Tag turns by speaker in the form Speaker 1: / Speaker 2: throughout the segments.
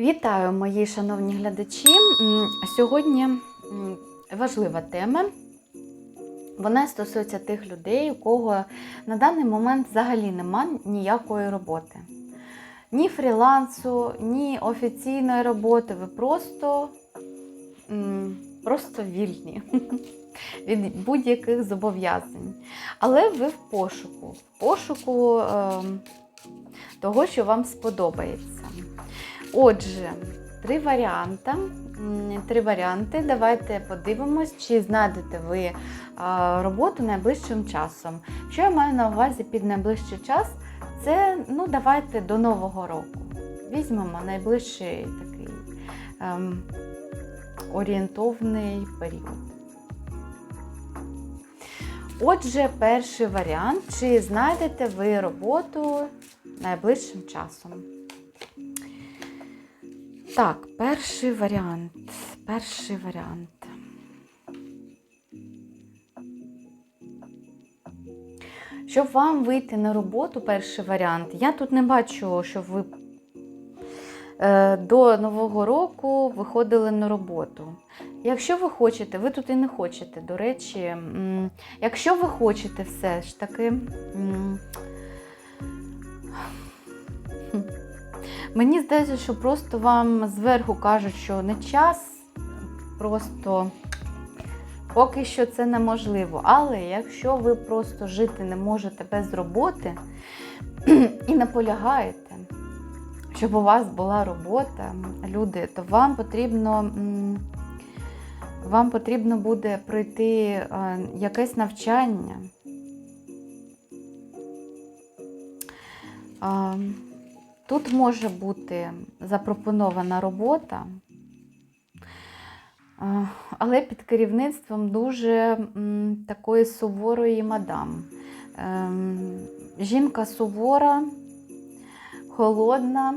Speaker 1: Вітаю, мої шановні глядачі. Сьогодні важлива тема. Вона стосується тих людей, у кого на даний момент взагалі нема ніякої роботи. Ні фрілансу, ні офіційної роботи. Ви просто, просто вільні від будь-яких зобов'язань. Але ви в пошуку, в пошуку ем, того, що вам сподобається. Отже, три варіанти. Три варіанти. Давайте подивимось, чи знайдете ви роботу найближчим часом. Що я маю на увазі під найближчий час? Це ну, давайте до Нового року. Візьмемо найближчий такий ем, орієнтовний період. Отже, перший варіант: чи знайдете ви роботу найближчим часом? Так, перший варіант. Перший варіант. Щоб вам вийти на роботу, перший варіант, я тут не бачу, щоб ви е, до Нового року виходили на роботу. Якщо ви хочете, ви тут і не хочете, до речі, якщо ви хочете все ж таки. Мені здається, що просто вам зверху кажуть, що не час, просто поки що це неможливо. Але якщо ви просто жити не можете без роботи і наполягаєте, щоб у вас була робота, люди, то вам потрібно, вам потрібно буде пройти е, якесь навчання. Тут може бути запропонована робота, але під керівництвом дуже такої суворої мадам. Ем, Жінка сувора, холодна,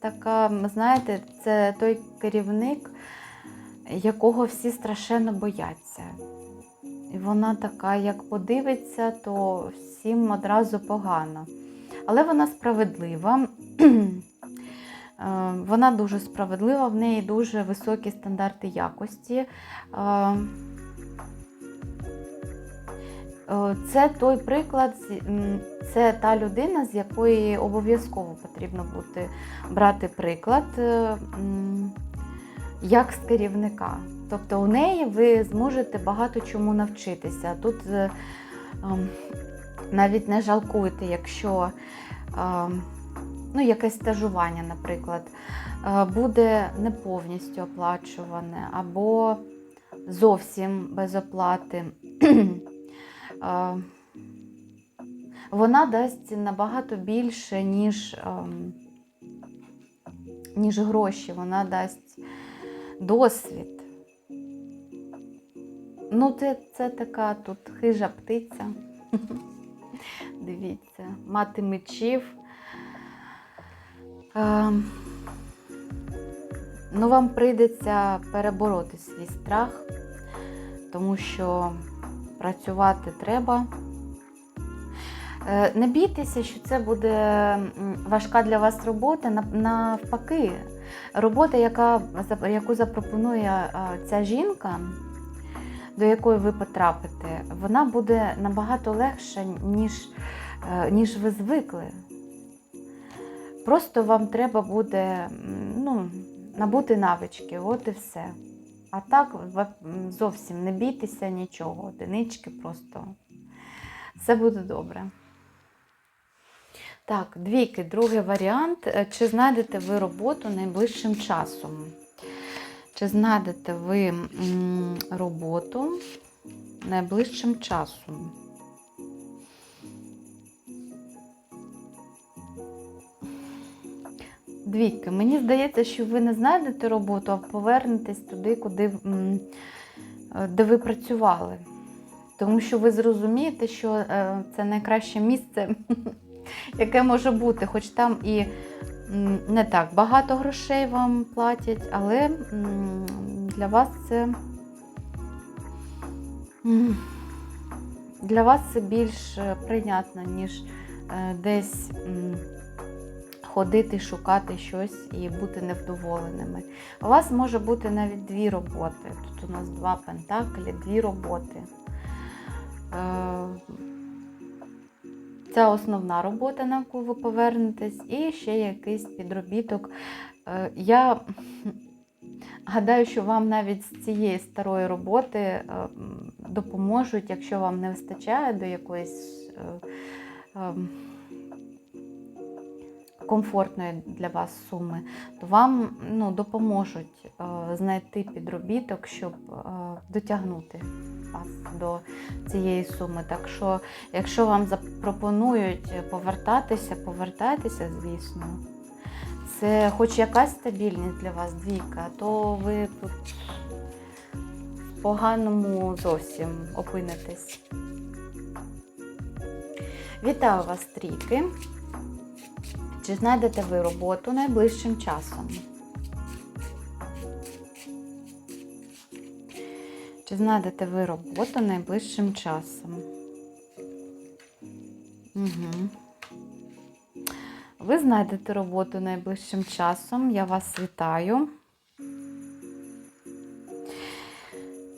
Speaker 1: така, знаєте, це той керівник, якого всі страшенно бояться. І вона така, як подивиться, то всім одразу погано. Але вона справедлива. Е, Вона дуже справедлива, в неї дуже високі стандарти якості. Е, е, Це той приклад, це та людина, з якої обов'язково потрібно бути брати приклад як з керівника. Тобто у неї ви зможете багато чому навчитися. Тут ем, навіть не жалкуйте, якщо е, ну, якесь стажування, наприклад, е, буде не повністю оплачуване або зовсім без оплати. Е, Вона дасть набагато більше, ніж, ем, ніж гроші. Вона дасть досвід. Ну, це, це така тут хижа птиця. Дивіться, мати мечів. Ем, ну, вам прийдеться перебороти свій страх, тому що працювати треба. Е, Не бійтеся, що це буде важка для вас робота. Навпаки, робота, яка, яку запропонує ця жінка, до якої ви потрапите, вона буде набагато легша, ніж, е, ніж ви звикли. Просто вам треба буде ну, набути навички, от і все. А так зовсім не бійтеся нічого, одинички просто. Все буде добре. Так, двійки, другий варіант. Е, Чи знайдете ви роботу найближчим часом? Чи знайдете ви роботу найближчим часом? Двійки. Мені здається, що ви не знайдете роботу, а повернетесь туди, куди, де ви працювали. Тому що ви зрозумієте, що е, це найкраще місце, яке може бути, хоч там і не так багато грошей вам платять, але для вас це для вас це більш е, прийнятно, ніж е, десь ходити, шукати щось і бути невдоволеними. У вас може бути навіть дві роботи. Тут у нас два пентаклі, дві роботи. Це основна робота, на яку ви повернетесь, і ще якийсь підробіток. Е, Я гадаю, що вам навіть з цієї старої роботи е, допоможуть, якщо вам не вистачає до якоїсь е, ем, комфортної для вас суми, то вам ну, допоможуть знайти підробіток, щоб дотягнути до цієї суми. Так що, якщо вам запропонують повертатися, повертайтеся, звісно. Це хоч якась стабільність для вас двійка, то ви тут в поганому зовсім опинитесь. Вітаю вас, трійки. Чи знайдете ви роботу найближчим часом? Чи знайдете ви роботу найближчим часом? Угу. Ви знайдете роботу найближчим часом. Я вас вітаю.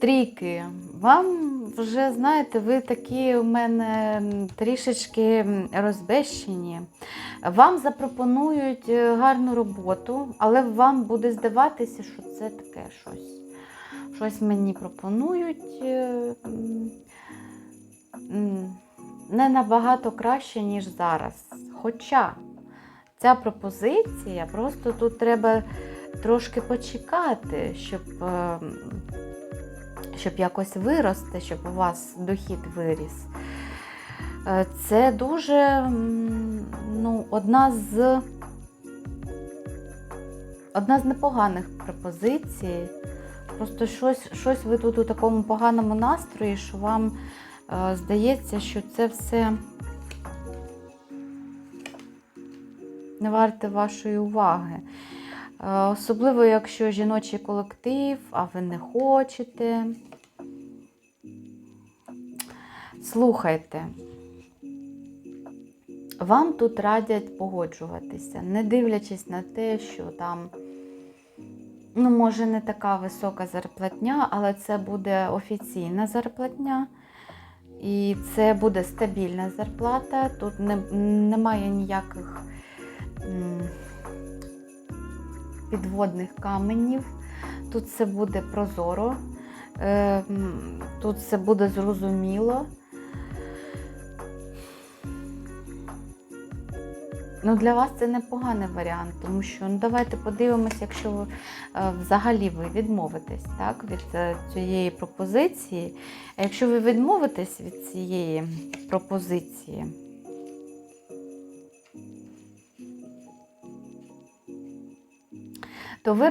Speaker 1: Трійки, вам вже знаєте, ви такі у мене трішечки розбещені. Вам запропонують е, гарну роботу, але вам буде здаватися, що це таке щось. Щось мені пропонують е, не набагато краще, ніж зараз. Хоча ця пропозиція, просто тут треба трошки почекати, щоб, е, щоб якось вирости, щоб у вас дохід виріс. Е, Це дуже ну, одна з одна з непоганих пропозицій. Просто щось, щось ви тут у такому поганому настрої, що вам е, здається, що це все не варте вашої уваги. Е, Особливо, якщо жіночий колектив, а ви не хочете. Слухайте, вам тут радять погоджуватися, не дивлячись на те, що там, ну, може, не така висока зарплатня, але це буде офіційна зарплатня. І це буде стабільна зарплата. Тут не, немає ніяких м, підводних каменів. Тут все буде прозоро, е, тут все буде зрозуміло. Ну, для вас це непоганий варіант, тому що ну, давайте подивимося, якщо ви, е, взагалі ви відмовитесь так, від е, цієї пропозиції. А якщо ви відмовитесь від цієї пропозиції, то ви,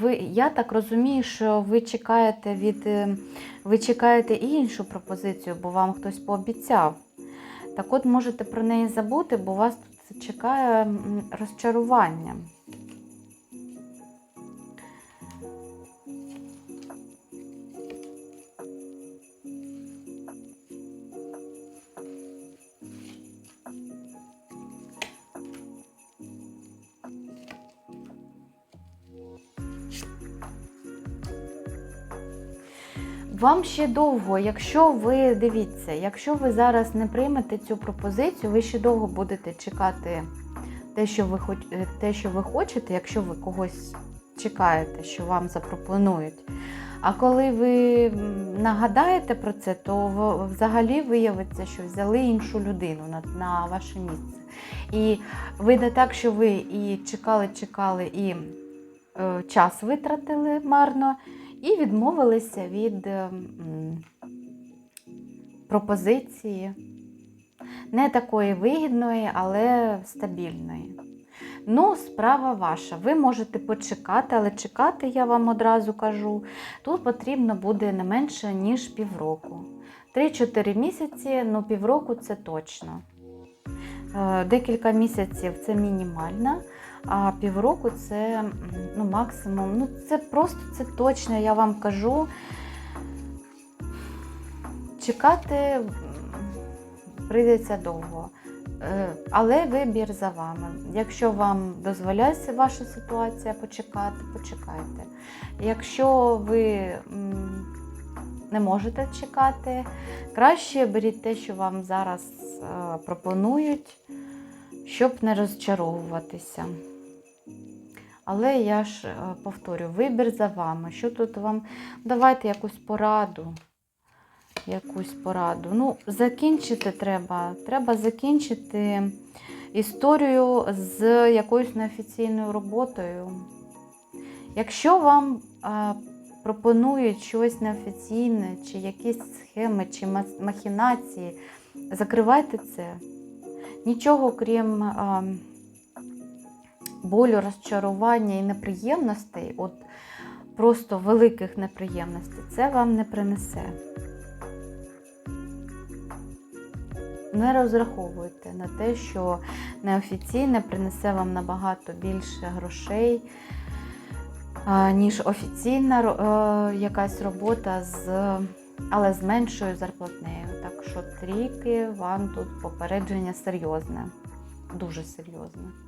Speaker 1: ви я так розумію, що ви чекаєте від е, ви чекаєте і іншу пропозицію, бо вам хтось пообіцяв. Так от можете про неї забути, бо вас тут чекає розчарування. Вам ще довго, якщо ви дивіться, якщо ви зараз не приймете цю пропозицію, ви ще довго будете чекати те, що ви хоч, е, те, що ви хочете, якщо ви когось чекаєте, що вам запропонують. А коли ви нагадаєте про це, то взагалі виявиться, що взяли іншу людину на, на ваше місце. І вийде так, що ви і чекали, чекали, і е, час витратили марно, і відмовилися від е, пропозиції. Не такої вигідної, але стабільної. Ну, справа ваша. Ви можете почекати, але чекати, я вам одразу кажу, тут потрібно буде не менше, ніж півроку. 3-4 місяці, ну півроку це точно. Е, Декілька місяців це мінімально, а півроку це ну, максимум. Ну, це просто це точно, я вам кажу. Чекати прийдеться довго. Е, Але вибір за вами. Якщо вам дозволяється ваша ситуація почекати, почекайте. Якщо ви не можете чекати, краще беріть те, що вам зараз е, пропонують, щоб не розчаровуватися. Але я ж е, повторю, вибір за вами. Що тут вам? Давайте якусь пораду. Якусь пораду. Ну, закінчити треба. Треба закінчити історію з якоюсь неофіційною роботою. Якщо вам а, пропонують щось неофіційне, чи якісь схеми, чи махінації, закривайте це. Нічого крім а, болю, розчарування і неприємностей, от просто великих неприємностей, це вам не принесе. Не розраховуйте на те, що неофіційне принесе вам набагато більше грошей, ніж офіційна е, якась робота, з, але з меншою зарплатнею. Так що трійки вам тут попередження серйозне, дуже серйозне.